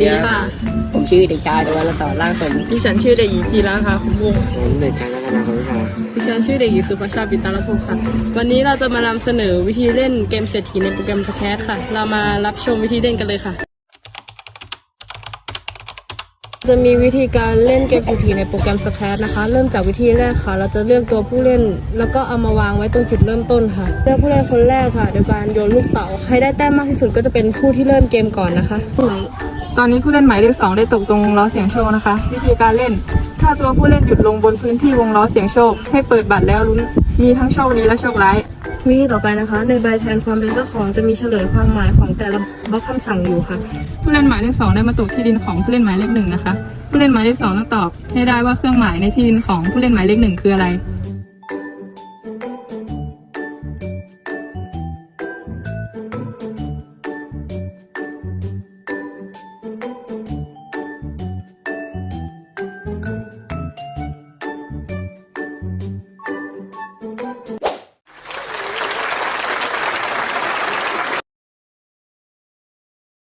ดีค่ะ ผมชื่อเด็กชายตะวันละต่อร่างสมดิฉันชื่อเด็กหญิงจีราค่ะคุณวงศ์ผมเด็กชายนักนาคนวิชาดิฉันชื่อเด็กหญิงสุภาชาปิตาลภพค่ะ วันนี้เราจะมานำเสนอวิธีเล่นเกมเศรษฐีในโปรแกรมสแคทค่ะ เรามารับชมวิธีเล่นกันเลยค่ะ จะมีวิธีการเล่นเกมเศรษฐีในโปรแกรมสแคทนะคะ เริ่มจากวิธีแรกค่ะ เราจะเลือกตัวผู้เล่น แล้วก็เอามาวางไว้ตรงจุดเริ่มต้นค่ะ เลือกผู้เล่นคนแรกค่ะ โดยการโยนลูกเต๋าใครได้แต้มมากที่สุดก็จะเป็นผู้ที่เริ่มเกมก่อนนะคะ ตอนนี้ผู้เล่นหมายเลขสองได้ตกตรงล้อเสียงโชคนะคะ วิธีการเล่น ถ้าตัวผู้เล่นหยุดลงบนพื้นที่วงล้อเสียงโชค ให้เปิดบัตรแล้วลุ้นมีทั้งโชคดีและโชคร้าย วิธีต่อไปนะคะ ในใบแทนความเป็นเจ้าของจะมีเฉลยความหมายของแต่ละบล็อกคำสั่งอยู่ค่ะ ผู้เล่นหมายเลขสองได้มาตกที่ดินของผู้เล่นหมายเลขหนึ่งนะคะ ผู้เล่นหมายเลขสองต้องตอบให้ได้ว่าเครื่องหมายในที่ดินของผู้เล่นหมายเลขหนึ่งคืออะไร